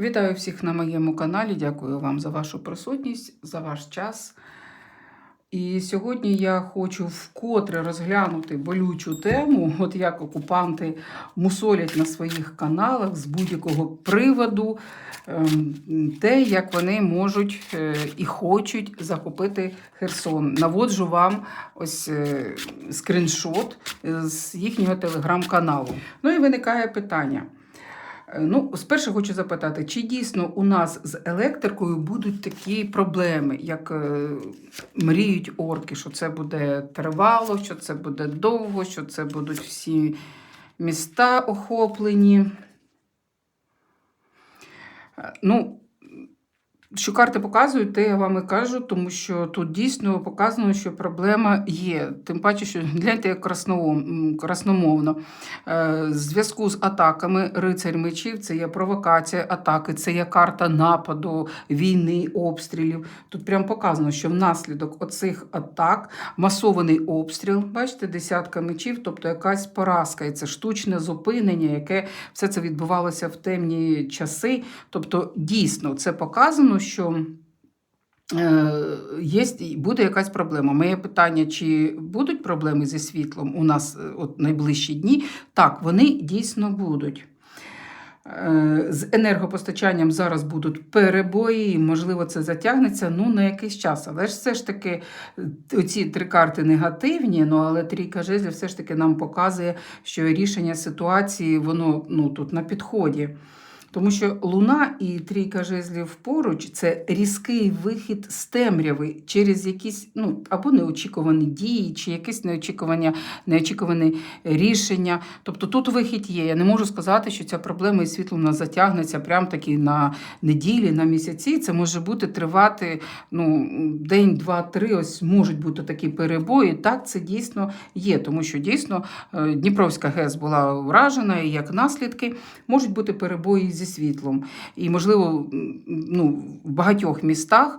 Вітаю всіх на моєму каналі. Дякую вам за вашу присутність, за ваш час. І сьогодні я хочу вкотре розглянути болючу тему, от як окупанти мусолять на своїх каналах з будь-якого приводу ем, те, як вони можуть е, і хочуть захопити Херсон. Наводжу вам ось е, скріншот з їхнього телеграм-каналу. Ну і виникає питання. Е, Ну, спершу хочу запитати, чи дійсно у нас з електрикою будуть такі проблеми, як е, мріють орки, що це буде тривало, що це буде довго, що це будуть всі міста охоплені. Е, Ну, що карти показують, те я вам і кажу, тому що тут дійсно показано, що проблема є. Тим паче, що гляньте, як красномовно. Е, зв'язку з атаками рицарь мечів це є провокація атаки, це є карта нападу, війни, обстрілів. Тут прям показано, що внаслідок оцих атак масований обстріл, бачите, десятка мечів, тобто якась поразка, і це штучне зупинення, яке все це відбувалося в темні часи. Тобто, дійсно, це показано, що. Е, Є, буде якась проблема. Моє питання, чи будуть проблеми зі світлом у нас е, от найближчі дні? Так, вони дійсно будуть. Е, З енергопостачанням зараз будуть перебої, можливо, це затягнеться ну, на якийсь час. Але ж все ж таки ці три карти негативні, ну, але трійка жезлів все ж таки нам показує, що рішення ситуації воно ну, тут на підході. Тому що луна і трійка жезлів поруч це різкий вихід з темряви через якісь ну, або неочікувані дії, чи якесь неочікування, неочікуване рішення. Тобто тут вихід є. Я не можу сказати, що ця проблема із світлом затягнеться прям таки на неділі, на місяці. Це може бути тривати ну, день, два, три. Ось можуть бути такі перебої. Так, це дійсно є, тому що дійсно е, Дніпровська ГЕС була вражена, і як наслідки можуть бути перебої зі світлом. І, можливо, ну, в багатьох містах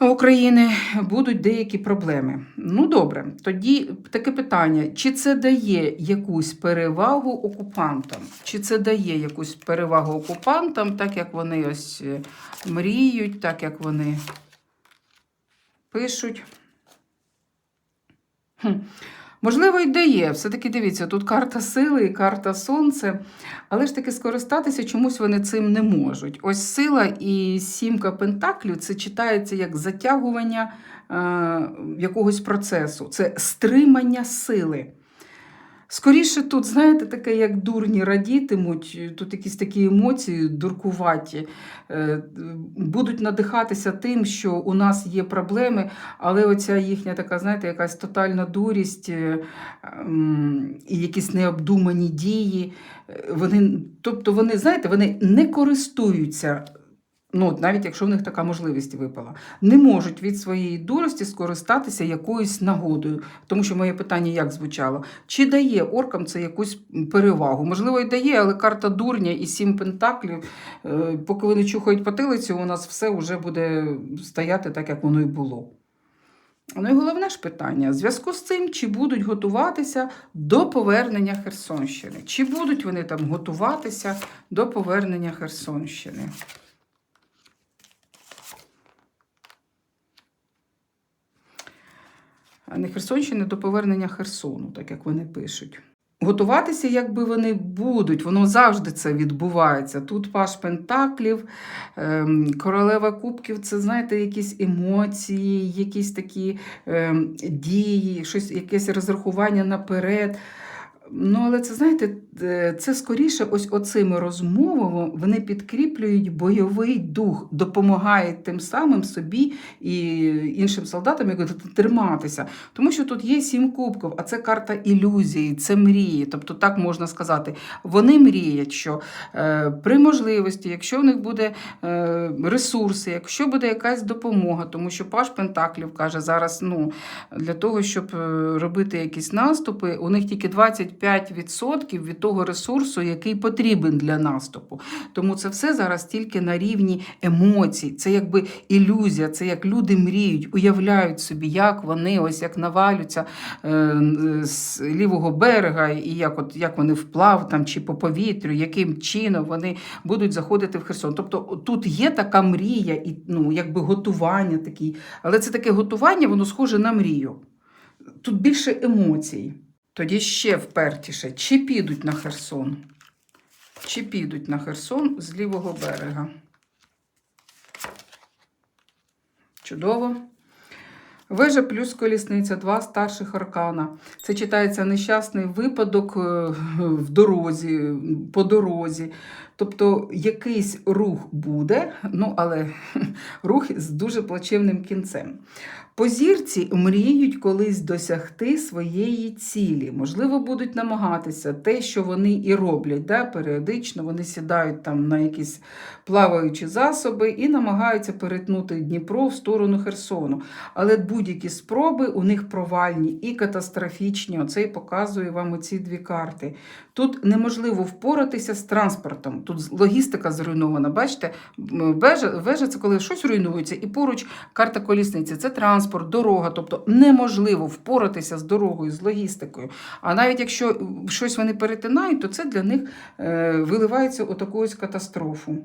України будуть деякі проблеми. Ну, добре, тоді таке питання: чи це дає якусь перевагу окупантам? Чи це дає якусь перевагу окупантам, так як вони ось е, мріють, так як вони пишуть? Можливо, й дає. Все-таки дивіться, тут карта сили і карта сонце, але ж таки скористатися чомусь вони цим не можуть. Ось сила і сімка пентаклів це читається як затягування е, якогось процесу, це стримання сили. Скоріше тут, знаєте, таке, як дурні радітимуть, тут якісь такі емоції дуркуваті, е, будуть надихатися тим, що у нас є проблеми, але оця їхня така, знаєте, якась тотальна дурість е, і якісь необдумані дії. е, Вони, тобто вони, знаєте, вони не користуються. Ну, навіть якщо в них така можливість випала, не можуть від своєї дурості скористатися якоюсь нагодою. Тому що моє питання як звучало: чи дає оркам це якусь перевагу? Можливо, і дає, але карта дурня і сім пентаклів, е, поки вони чухають потилицю, у нас все вже буде стояти так, як воно і було. Ну і головне ж питання: в зв'язку з цим, чи будуть готуватися до повернення Херсонщини? Чи будуть вони там готуватися до повернення Херсонщини? Не Херсонщини до повернення Херсону, так як вони пишуть. Готуватися, якби вони будуть, воно завжди це відбувається. Тут паш Пентаклів, ем, королева кубків це, знаєте, якісь емоції, якісь такі ем, дії, щось, якесь розрахування наперед. Ну, але це, знаєте, е, це скоріше ось оцими розмовами вони підкріплюють бойовий дух, допомагають тим самим собі і іншим солдатам як триматися. Тому що тут є сім кубків, а це карта ілюзії, це мрії. Тобто, так можна сказати, вони мріють, що е, при можливості, якщо в них буде е, ресурси, якщо буде якась допомога, тому що Паш Пентаклів каже зараз, ну для того, щоб робити якісь наступи, у них тільки 20 25% від того ресурсу, який потрібен для наступу. Тому це все зараз тільки на рівні емоцій. Це якби ілюзія, це як люди мріють, уявляють собі, як вони ось як навалються е, з лівого берега, і як, от, як вони вплав там чи по повітрю, яким чином вони будуть заходити в Херсон. Тобто тут є така мрія, і ну, якби готування такі, але це таке готування, воно схоже на мрію. Тут більше емоцій. Тоді ще впертіше, чи підуть на Херсон? Чи підуть на Херсон з лівого берега? Чудово. Вежа плюс колісниця, два старших аркана. Це читається нещасний випадок е, в дорозі, по дорозі. Тобто якийсь рух буде, ну але рух з дуже плачевним кінцем. По зірці мріють колись досягти своєї цілі. Можливо, будуть намагатися те, що вони і роблять. Да? Періодично вони сідають там на якісь плаваючі засоби і намагаються перетнути Дніпро в сторону Херсону. Але будь-які спроби у них провальні і катастрофічні. Оце і показує вам оці дві карти. Тут неможливо впоратися з транспортом. Тут логістика зруйнована. Бачите, вежа, вежа це коли щось руйнується, і поруч карта колісниці це транспорт, дорога. Тобто неможливо впоратися з дорогою, з логістикою. А навіть якщо щось вони перетинають, то це для них е, виливається ось катастрофу.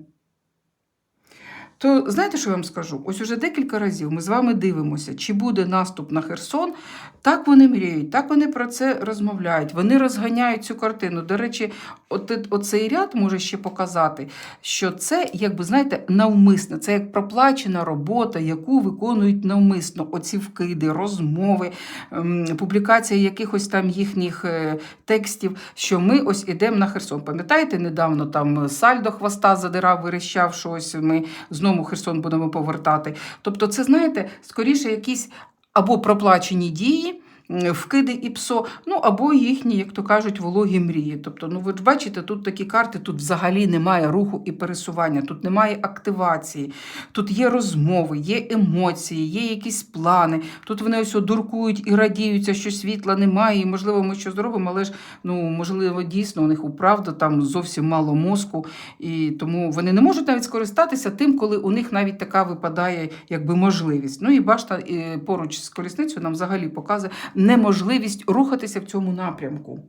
То знаєте, що я вам скажу? Ось уже декілька разів ми з вами дивимося, чи буде наступ на Херсон. Так вони мріють, так вони про це розмовляють. Вони розганяють цю картину. До речі, от, оцей ряд може ще показати, що це, якби знаєте, навмисно, це як проплачена робота, яку виконують навмисно. Оці вкиди, розмови, ем, публікація якихось там їхніх е, текстів, що ми ось ідемо на Херсон. Пам'ятаєте, недавно там сальдо хвоста задирав, вирішав, що ось ми знову Херсон будемо повертати. Тобто, це, знаєте, скоріше якісь або проплачені дії. Вкиди і псо, ну або їхні, як то кажуть, вологі мрії. Тобто, ну ви ж бачите, тут такі карти, тут взагалі немає руху і пересування, тут немає активації, тут є розмови, є емоції, є якісь плани. Тут вони ось дуркують і радіються, що світла немає, і можливо, ми щось зробимо, але ж ну можливо, дійсно у них управда там зовсім мало мозку, і тому вони не можуть навіть скористатися тим, коли у них навіть така випадає якби можливість. Ну і башта поруч з колісницею нам взагалі показує неможливість рухатися в цьому напрямку.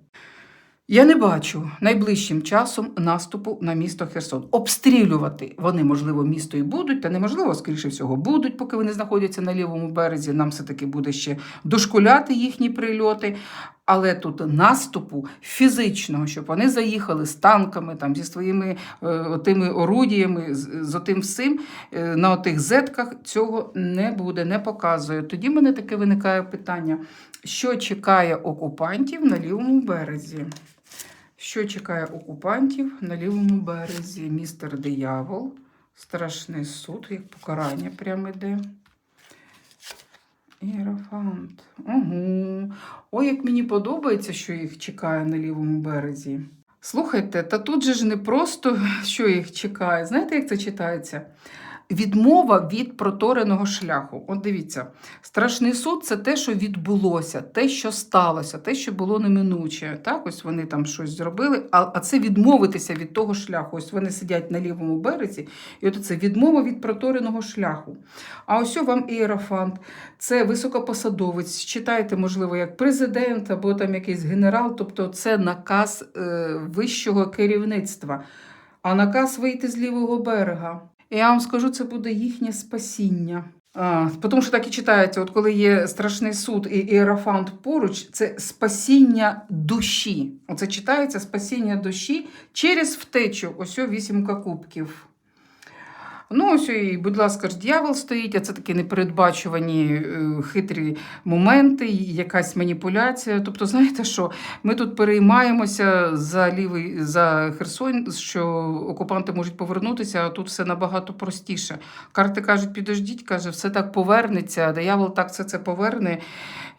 Я не бачу найближчим часом наступу на місто Херсон. Обстрілювати вони, можливо, місто і будуть, та неможливо, скоріше всього, будуть, поки вони знаходяться на лівому березі. Нам все-таки буде ще дошкуляти їхні прильоти. Але тут наступу фізичного, щоб вони заїхали з танками, там, зі своїми е, тими орудіями, з, з отим всім, е, на отих зетках цього не буде, не показує. Тоді мене таке виникає питання, що чекає окупантів на лівому березі? Що чекає окупантів на лівому березі? Містер Диявол, страшний суд, як покарання прямо йде. Іерофант. Угу. Ой, як мені подобається, що їх чекає на лівому березі. Слухайте, та тут же ж не просто що їх чекає. Знаєте, як це читається? Відмова від протореного шляху. От дивіться, страшний суд це те, що відбулося, те, що сталося, те, що було неминуче. Так, ось вони там щось зробили, а це відмовитися від того шляху. Ось вони сидять на лівому березі, і от це відмова від протореного шляху. А ось вам іерофант, це високопосадовець. Читайте, можливо, як президент або там якийсь генерал, тобто це наказ е, вищого керівництва, а наказ вийти з лівого берега. Я вам скажу, це буде їхнє спасіння. А, Тому що так і читається, от коли є страшний суд і іерафант поруч, це спасіння душі. Оце читається спасіння душі через втечу. Ось вісімка кубків. Ну, ось і, будь ласка, ж дьявол стоїть, а це такі непередбачувані е, хитрі моменти, якась маніпуляція. Тобто, знаєте що, ми тут переймаємося за лівий за Херсон, що окупанти можуть повернутися, а тут все набагато простіше. Карти кажуть, підождіть, каже, все так повернеться, диявол так все це поверне.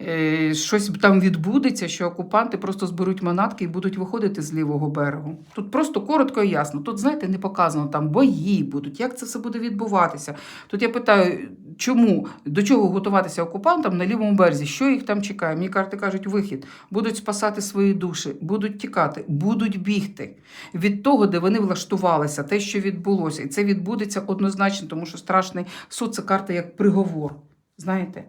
Е, щось там відбудеться, що окупанти просто зберуть манатки і будуть виходити з лівого берегу. Тут просто коротко і ясно. Тут, знаєте, не показано там бої будуть, як це все буде відбуватися. Тут я питаю, чому до чого готуватися окупантам на лівому березі? Що їх там чекає? Мені карти кажуть, вихід. Будуть спасати свої душі, будуть тікати, будуть бігти від того, де вони влаштувалися, те, що відбулося. І це відбудеться однозначно, тому що страшний суд це карта як приговор. Знаєте?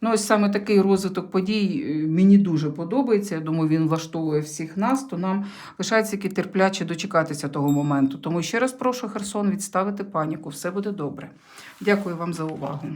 Ну, ось саме такий розвиток подій е, мені дуже подобається. Я думаю, він влаштовує всіх нас, то нам лишається тільки терпляче дочекатися того моменту. Тому ще раз прошу Херсон відставити паніку. Все буде добре. Дякую вам за увагу.